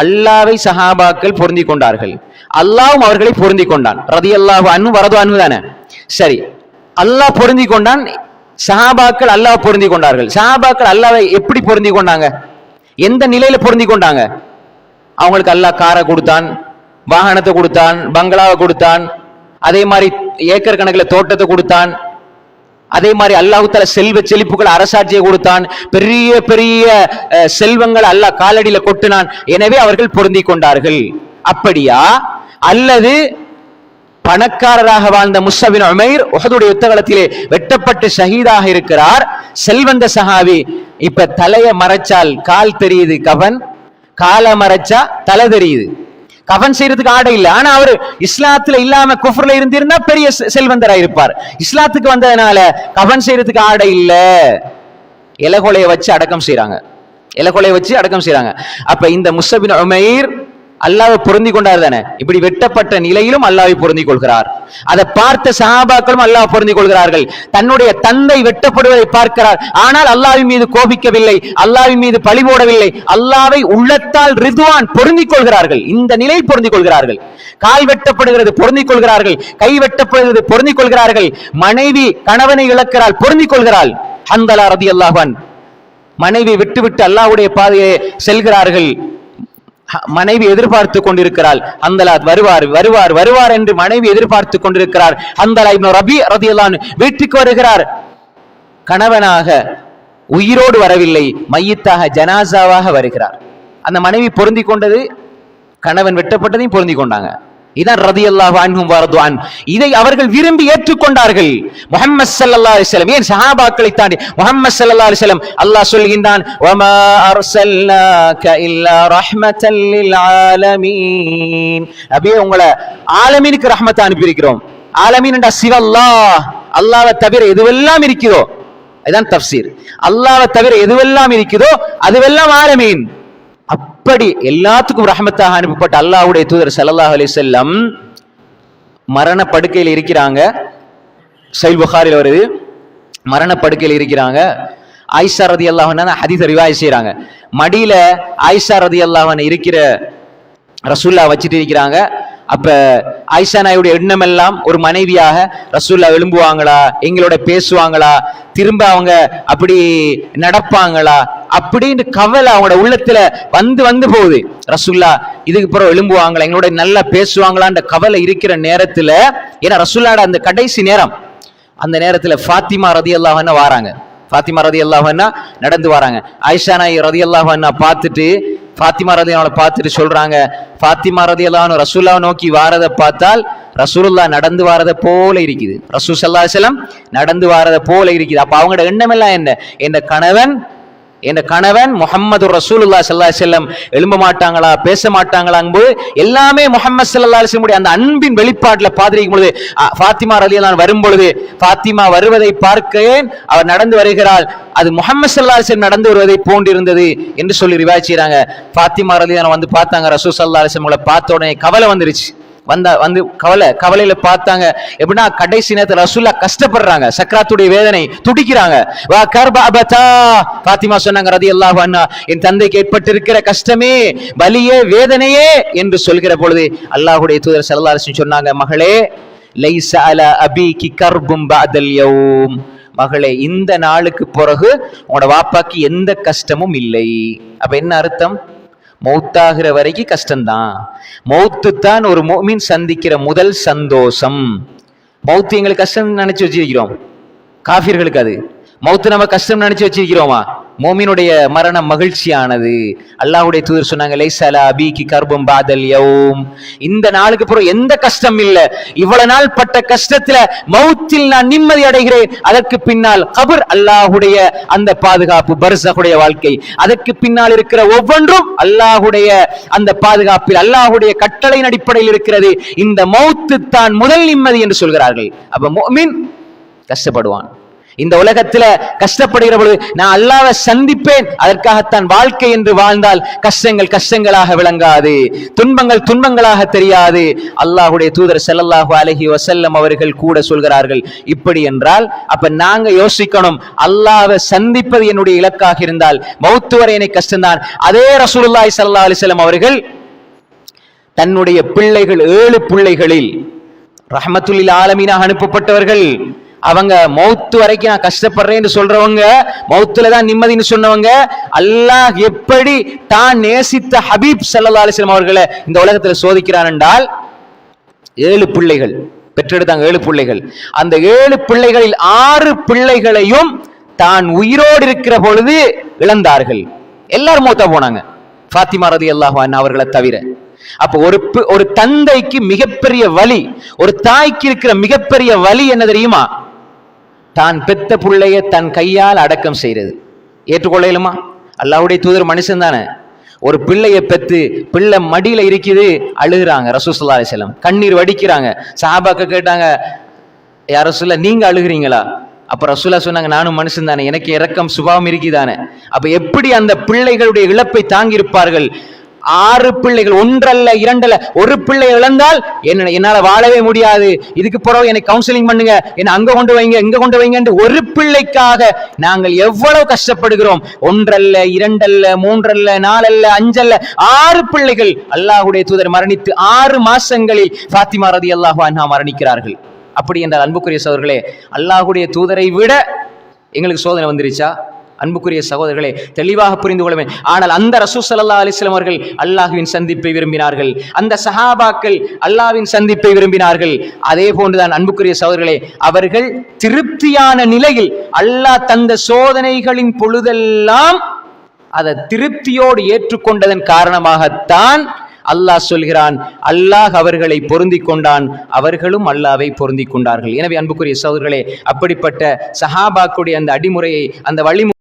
அல்லாவை சஹாபாக்கள் பொருந்தி கொண்டார்கள். அல்லாவும் அவர்களை பொருந்தி கொண்டான். ரதி அல்லாஹு அன்பு வரது அன்பு தானே? சரி. அல்லாஹ் பொருந்தி கொண்டான் சஹாபாக்கள் அல்லாஹ் பொருந்தி கொண்டார்கள். சஹாபாக்கள் அல்லாவை எப்படி பொருந்தி கொண்டாங்க? எந்த நிலையில பொருந்தி கொண்டாங்க? அவங்களுக்கு அல்லாஹ் காரை கொடுத்தான் வாகனத்தை கொடுத்தான் பங்களாவை கொடுத்தான் அதே மாதிரி ஏக்கர் கணக்கில் தோட்டத்தை கொடுத்தான் அதே மாதிரி அல்லாஹு செல்வ செழிப்புகள் அரசாட்சியை கொடுத்தான். பெரிய பெரிய செல்வங்கள் அல்லாஹ் காலடியில கொட்டினான். எனவே அவர்கள் பொருந்தி கொண்டார்கள். அப்படியா? அல்லது பணக்காரராக வாழ்ந்த முஸ்ஸபின் உமைர் உஹதுடைய யுத்தகலத்திலே வெட்டப்பட்டு ஷஹீதாக இருக்கிறார். செல்வந்த சஹாவி இப்ப தலைய மறைச்சால் கால் தெரியுது கவன்? காலை மறைச்சா தலை தெரியுது. கஃபன் செய்யறதுக்கு ஆடை இல்லை. ஆனா அவர் இஸ்லாத்துல இல்லாம குஃபர்ல இருந்திருந்தா பெரிய செல்வந்தரா இருப்பார். இஸ்லாத்துக்கு வந்ததுனால கஃபன் செய்யறதுக்கு ஆடை இல்ல. இலகொலையை வச்சு அடக்கம் செய்யறாங்க இலகொலையை வச்சு அடக்கம் செய்யறாங்க அப்ப இந்த முஸ்ஸபின் உமைர் அல்லாவை பொருந்தி கொண்டார் தானே? இப்படி வெட்டப்பட்ட நிலையிலும் அல்லாவை பொருந்தி கொள்கிறார் அதை பார்த்த சஹாபாக்களும் அல்லாஹ் பொருந்தி கொள்கிறார்கள் தன்னுடைய தந்தை வெட்டப்படுவதை பார்க்கிறார். ஆனால் அல்லாவின் மீது கோபிக்கவில்லை. அல்லாஹ்வின் மீது பழி போடவில்லை. அல்லாவை உள்ளத்தால் ரிதுவான் பொருந்திக் கொள்கிறார்கள் இந்த நிலை பொருந்திக் கொள்கிறார்கள் கால் வெட்டப்படுகிறது பொருந்திக் கொள்கிறார்கள் கை வெட்டப்படுகிறது பொருந்திக் கொள்கிறார்கள் மனைவி கணவனை இழக்கிறாள் பொருந்திக் கொள்கிறாள் ஹந்தலா ரதி அல்லாஹான் மனைவி விட்டுவிட்டு அல்லாஹ்வுடைய பாதையை செல்கிறார்கள். மனைவி எதிர்பார்த்து கொண்டிருக்கிறாள். அந்தலாத் வருவார் வருவார் வருவார் என்று மனைவி எதிர்பார்த்து கொண்டிருக்கிறார். அந்தலா இப்னு ரபி ரதியல்லான் வீட்டுக்கு வருகிறார். கணவனாக உயிரோடு வரவில்லை. மையத்தாக ஜனாசாவாக வருகிறார். அந்த மனைவி பொருந்தி கொண்டது கணவன் வெட்டப்பட்டதையும் பொருந்தி கொண்டாங்க. இதான் ரதி ரதியல்லாஹு அன்ஹும் வரதுவான் இதை அவர்கள் விரும்பி ஏற்றுக்கொண்டார்கள். முஹம்மது சல்லா அலிஸ்லம் ஏன் சஹாபாக்களை தாண்டி? முஹம்மது சல்லா அலிஸ்லம் அல்லாஹ் சொல்கின்றான் வமா அர்சல்னாக இல்லா ரஹ்மத்தல் லில் ஆலமீன். அப்படியே உங்களை ஆலமீனுக்கு ரஹ்மத்தை அனுப்பி இருக்கிறோம் ஆலமீன் என்றா சிவல்லாஹ். அல்லாஹ்வை தவிர எதுவெல்லாம் இருக்கிறோ? இதுதான் தப்சீர். அல்லாவை தவிர எதுவெல்லாம் இருக்குதோ அதுவெல்லாம் ஆலமீன். அப்படி எல்லாத்துக்கும் ரஹமத்தாக அனுப்பப்பட்ட அல்லாஹுடைய தூதர் சல்லாஹ் அலி செல்லம் மரண படுக்கையில் இருக்கிறாங்க. சைல் புகாரில் வருது. மரண படுக்கையில் இருக்கிறாங்க. ஆயிஷா ரதி அல்லாஹன் ஹதீஸ் ரிவாய் செய்கிறாங்க மடியில ஆயிஷா ரதி அல்லாஹன் இருக்கிற ரசூல்லா வச்சுட்டு இருக்கிறாங்க. அப்ப ஆயிஷா நாயுடைய எண்ணம் எல்லாம் ஒரு மனைவியாக ரசூல்லா எழும்புவாங்களா? எங்களோட பேசுவாங்களா? திரும்ப அவங்க அப்படி நடப்பாங்களா? அப்படின்னு கவலை அவங்களோட உள்ளத்துல வந்து வந்து போகுது. ரசுல்லா இதுக்கு பிறகு எழும்புவாங்களா? எங்களோட நல்லா பேசுவாங்களான்ற கவலை இருக்கிற நேரத்துல ஏன்னா ரசுல்லாட அந்த கடைசி நேரம் அந்த நேரத்துல ஃபாத்திமா ரதி அல்லாஹன்னா வாராங்க. ஃபாத்திமா ரதி அல்லாஹன்னா நடந்து வராங்க. ஆயிஷா நாய் ரதி அல்லாஹன்னா பார்த்துட்டு ஃபாத்திமா ரதி அவனை பார்த்துட்டு சொல்றாங்க ஃபாத்திமா ரதி அல்லாஹ் ரசுல்லா நோக்கி வாரதை பார்த்தால் ரசூலுல்லா நடந்து வாரதை போல இருக்குது. ரசூ சல்லா செல்லம் நடந்து வாரதை போல இருக்குது. அப்ப அவங்களோட எண்ணம் எல்லாம் என்ன? என் கணவன் என் கணவன் முகமது ரசூலுல்லா சல்லா செல்லம் எழும்ப மாட்டாங்களா பேச மாட்டாங்களாங்கும்போது எல்லாமே முகமது சல்லா செல்லமுடைய அந்த அன்பின் வெளிப்பாட்டில் பாதிரிக்கும் பொழுது ஃபாத்திமா ஃபாத்திமா நான் வரும் பொழுது ஃபாத்திமா வருவதை பார்க்கிறேன் அவர் நடந்து வருகிறாள் அது முகமது சல்லா செல் நடந்து வருவதை போன்றிருந்தது என்று சொல்லி ரிவாய் செய்கிறாங்க ஃபாத்திமா அலி வந்து பார்த்தாங்க ரசூல் சல்லா அலைஹி வஸல்லம் பார்த்த உடனே கவலை வந்துருச்சு. வந்தா வந்து கவலை கவலையில பார்த்தாங்க. எப்படின்னா கடைசி நேரத்தில் ரசூல்லா கஷ்டப்படுறாங்க. சக்கராத்துடைய வேதனை துடிக்கிறாங்க. வா கர்பாபதா பாத்திமா சொன்னாங்க ரதி அல்லாஹ் அண்ணா என் தந்தைக்கு ஏற்பட்டிருக்கிற கஷ்டமே வலியே வேதனையே என்று சொல்கிற பொழுது அல்லாஹ்வுடைய தூதர் ஸல்லல்லாஹு சொன்னாங்க மகளே லைஸ அல அபீகி கர்பும் பாதல் யௌம். மகளே இந்த நாளுக்கு பிறகு உங்களோட வாப்பாக்கு எந்த கஷ்டமும் இல்லை. அப்ப என்ன அர்த்தம்? மௌத்தாகிற வரைக்கும் கஷ்டம்தான். மௌத்து தான் ஒரு மோமின் சந்திக்கிற முதல் சந்தோஷம். மௌத்து எங்களுக்கு கஷ்டம் நினைச்சு வச்சிருக்கிறோம். காஃபியர்களுக்கு அது. மௌத்து நம்ம கஷ்டம் நினைச்சு வச்சிருக்கிறோமா? மோமினுடைய மரணம் மகிழ்ச்சியானது. அல்லாஹுடைய தூதர் சொன்னாங்க லைசலா அபிக்கு கர்பம் பாதல் யோம். இந்த நாளுக்கு பிறகு எந்த கஷ்டம் இல்ல. இவ்வளவு நாள் பட்ட கஷ்டத்துல மௌத்தில் நான் நிம்மதி அடைகிறேன். அதற்கு பின்னால் கபர் அல்லாஹுடைய அந்த பாதுகாப்பு பர்சகுடைய வாழ்க்கை. அதற்கு பின்னால் இருக்கிற ஒவ்வொன்றும் அல்லாஹுடைய அந்த பாதுகாப்பில் அல்லாஹுடைய கட்டளையின் அடிப்படையில் இருக்கிறது. இந்த மௌத்து தான் முதல் நிம்மதி என்று சொல்கிறார்கள். அப்ப மோமின் கஷ்டப்படுவான். இந்த உலகத்துல கஷ்டப்படுகிற பொழுது நான் அல்லாவை சந்திப்பேன். அதற்காகத்தான் வாழ்க்கை என்று வாழ்ந்தால் கஷ்டங்கள் கஷ்டங்களாக விளங்காது. துன்பங்கள் துன்பங்களாக தெரியாது. அல்லாஹுடைய தூதர் செல்லல்லாஹு அலைஹி வசல்லம் அவர்கள் கூட சொல்கிறார்கள் இப்படி என்றால் அப்ப நாங்க யோசிக்கணும் அல்லாவை சந்திப்பது என்னுடைய இலக்காக இருந்தால் மௌத்து வரை எனக்கு கஷ்டம்தான் அதே ரசூலுல்லாய் சல்லா அலிசல்லம் அவர்கள் தன்னுடைய பிள்ளைகள் ஏழு பிள்ளைகளில் ரஹமத்துல்லில் ஆலமீனாக அனுப்பப்பட்டவர்கள். அவங்க மௌத்து வரைக்கும் நான் கஷ்டப்படுறேன்னு சொல்றவங்க மௌத்துல தான் நிம்மதின்னு சொன்னவங்க அல்லாஹ் எப்படி தான் நேசித்த ஹபீப் சல்லா அலைஹி அவர்களை இந்த உலகத்தில் சோதிக்கிறான் என்றால் ஏழு பிள்ளைகள் பெற்றெடுத்தாங்க ஏழு பிள்ளைகள். அந்த ஏழு பிள்ளைகளில் ஆறு பிள்ளைகளையும் தான் உயிரோடு இருக்கிற பொழுது இழந்தார்கள். எல்லாரும் மூத்தா போனாங்க. ஃபாத்திமா ரதி அல்லாஹான் அவர்களை தவிர. அப்ப ஒரு ஒரு தந்தைக்கு மிகப்பெரிய வலி ஒரு தாய்க்கு இருக்கிற மிகப்பெரிய வலி என்ன தெரியுமா? தான் பெத்த பிள்ளைய தன் கையால் அடக்கம் செய்கிறது ஏற்றுக்கொள்ளையிலுமா அல்லாவுடைய தூதர் மனுஷன் தானே. ஒரு பிள்ளையை பெத்து பிள்ளை மடியில இருக்குது அழுகுறாங்க. ரசூசுல்லா செல்லம் கண்ணீர் வடிக்கிறாங்க. சாபாக்க கேட்டாங்க யார சொல்ல நீங்க அழுகுறீங்களா? அப்ப ரசூலா சொன்னாங்க நானும் மனுஷன் தானே. எனக்கு இரக்கம் சுபாவம் இருக்குதானே? அப்ப எப்படி அந்த பிள்ளைகளுடைய இழப்பை தாங்கியிருப்பார்கள்? ஆறு பிள்ளைகள் ஒன்றல்ல இரண்டல்ல ஒரு பிள்ளை இழந்தால் என்ன என்னால வாழவே முடியாது. இதுக்கு பிறகு என்னை கவுன்சிலிங் பண்ணுங்க. என்ன அங்க கொண்டு வைங்க இங்க கொண்டு வைங்க என்று ஒரு பிள்ளைக்காக நாங்கள் எவ்வளவு கஷ்டப்படுகிறோம். ஒன்றல்ல இரண்டல்ல மூன்றல்ல நாலல்ல அஞ்சல்ல ஆறு பிள்ளைகள் அல்லாஹுடைய தூதர் மரணித்து ஆறு மாசங்களில் பாத்திமா ரதி அல்லாஹ் மரணிக்கிறார்கள். அப்படி என்றால் அன்புக்குரிய சகோதரர்களே அல்லாஹுடைய தூதரை விட எங்களுக்கு சோதனை வந்துருச்சா? அன்புக்குரிய சகோதரர்களே தெளிவாக புரிந்து கொள்ள வேண்டும் ஆனால் அந்த ரசூசல்லா ஸல்லல்லாஹு அவர்கள் அல்லாஹுவின் சந்திப்பை விரும்பினார்கள். அந்த சஹாபாக்கள் அல்லாவின் சந்திப்பை விரும்பினார்கள். அதே போன்றுதான் அன்புக்குரிய சகோதரர்களே அவர்கள் திருப்தியான நிலையில் அல்லாஹ் தந்த சோதனைகளின் பொழுதெல்லாம் அதை திருப்தியோடு ஏற்றுக்கொண்டதன் காரணமாகத்தான் அல்லாஹ் சொல்கிறான் அல்லாஹ் அவர்களை பொருந்திக் கொண்டான் அவர்களும் அல்லாவை பொருந்தி கொண்டார்கள். எனவே அன்புக்குரிய சோதர்களே அப்படிப்பட்ட சஹாபாக்குடைய அந்த அடிமுறையை அந்த வழிமுறை